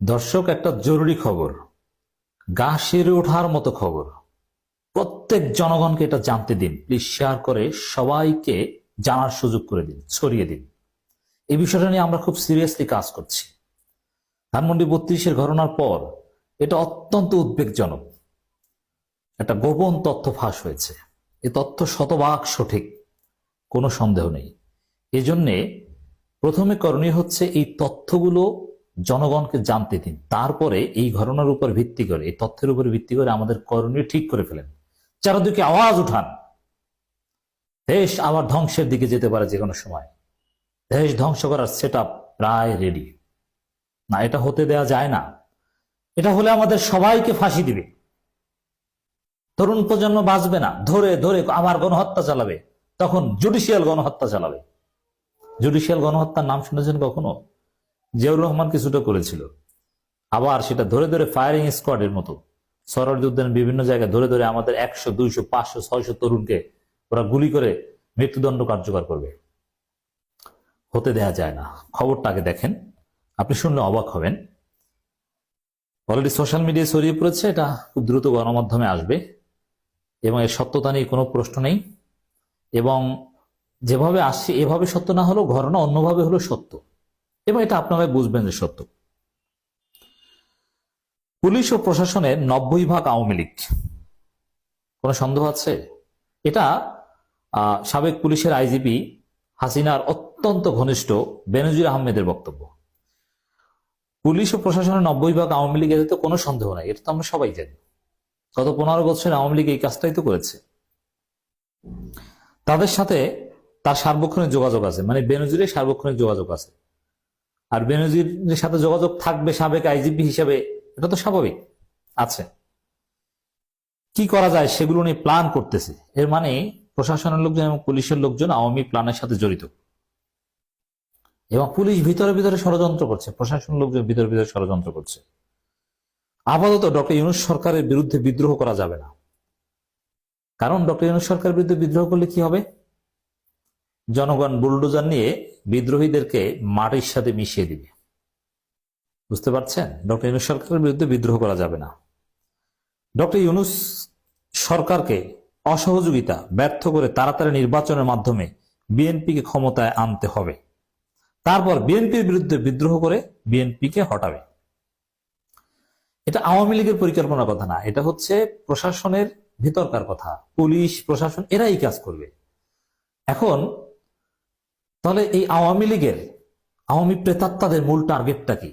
দর্শক, একটা জরুরি খবর। গা সেরে ওঠার মতো খবর। প্রত্যেক জনগণকে এটা জানতে দিন। প্লিজ শেয়ার করে সবাইকে জানার সুযোগ করে দিন, ছড়িয়ে দিন। এই বিষয়টা নিয়ে আমরা খুব সিরিয়াসলি কাজ করছি। ধানমন্ডি বত্রিশের ঘটনার পর এটা অত্যন্ত উদ্বেগজনক। একটা গোপন তথ্য ফাঁস হয়েছে। এ তথ্য শতভাগ সঠিক, কোনো সন্দেহ নেই। এজন্যে প্রথমে করণীয় হচ্ছে এই তথ্যগুলো জনগণকে জানতে দিন। তারপরে এই ঘটনার উপর ভিত্তি করে, এই তথ্যের উপর ভিত্তি করে আমাদের করণীয় ঠিক করে ফেলেন। চারদিকে আওয়াজ উঠান। দেশ আবার ধ্বংসের দিকে যেতে পারে যে কোনো সময়। দেশ ধ্বংস করার সেট প্রায় রেডি না, এটা হতে দেয়া যায় না। এটা হলে আমাদের সবাইকে ফাঁসি দিবে। তরুণ প্রজন্ম বাঁচবে না। ধরে ধরে আমার গণহত্যা চালাবে। তখন জুডিশিয়াল গণহত্যা চালাবে। জুডিশিয়াল গণহত্যার নাম শুনেছেন কখনো? জিয়াউর রহমান কিছুটা করেছিল। আবার সেটা ধরে ধরে ফায়ারিং স্কোয়াডের মতো। সরার উদ্যানের বিভিন্ন জায়গায় ধরে ধরে আমাদের একশো, দুইশো, পাঁচশো, ছয়শো তরুণকে ওরা গুলি করে মৃত্যুদণ্ড কার্যকর করবে। হতে দেয়া যায় না। খবরটা আগে দেখেন। আপনি শুনলে অবাক হবেন। অলরেডি সোশ্যাল মিডিয়ায় ছড়িয়ে পড়েছে, এটা খুব দ্রুত গণমাধ্যমে আসবে। এবং এর সত্যতা নিয়ে কোনো প্রশ্ন নেই। এবং যেভাবে আসছে, এভাবে সত্য না হলেও ঘটনা অন্যভাবে হলো সত্য। এবং এটা আপনারা বুঝবেন যে সত্য। পুলিশ ও প্রশাসনের নব্বই ভাগ আওয়ামী লীগ। কোনো সন্দেহ আছে? এটা সাবেক পুলিশের আইজিপি হাসিনার অত্যন্ত ঘনিষ্ঠ বেনজির আহমেদের বক্তব্য। পুলিশ ও প্রশাসনের নব্বই ভাগ আওয়ামী লীগ এতে তো কোনো সন্দেহ নাই, এটা তো আমরা সবাই জানি। গত পনেরো বছর আওয়ামী লীগ এই কাজটাই তো করেছে। তাদের সাথে তার সার্বক্ষণিক যোগাযোগ আছে মানে বেনজিরের সার্বক্ষণিক যোগাযোগ আছে। আর বেনজির সাথে যোগাযোগ থাকবে সাবেক আইজিপি হিসেবে, এটা তো স্বাভাবিক, আছে। কি করা যায় সেগুলো নিয়ে প্ল্যান করতেছে। এর মানে প্রশাসনের লোকজন এবং পুলিশের লোকজন আওয়ামী প্ল্যানের সাথে জড়িত। এবং পুলিশ ভিতরে ভিতরে ষড়যন্ত্র করছে, প্রশাসন লোকজন ভিতরে ভিতরে ষড়যন্ত্র করছে। আপাতত ডক্টর ইউনুস সরকারের বিরুদ্ধে বিদ্রোহ করা যাবে না। কারণ ডক্টর ইউনুস সরকারের বিরুদ্ধে বিদ্রোহ করলে কি হবে? জনগণ বুলডোজার নিয়ে বিদ্রোহীদেরকে মাটির সাথে মিশিয়ে দিবে। বুঝতে পারছেন? ডক্টর ইউনুস সরকারের বিরুদ্ধে বিদ্রোহ করা যাবে না। ডক্টর ইউনুস সরকারকে অসহযোগিতা ব্যর্থ করে তাড়াতাড়ি নির্বাচনের মাধ্যমে বিএনপিকে ক্ষমতায় আনতে হবে। তারপর বিএনপির বিরুদ্ধে বিদ্রোহ করে বিএনপিকে হটাবে। এটা আওয়ামী লীগের পরিকল্পনার কথা না, এটা হচ্ছে প্রশাসনের ভিতরকার কথা। পুলিশ, প্রশাসন, এরাই কাজ করবে। এখন তাহলে এই আওয়ামী লীগের আওয়ামী প্রেতাত্মাদের মূল টার্গেটটা কি?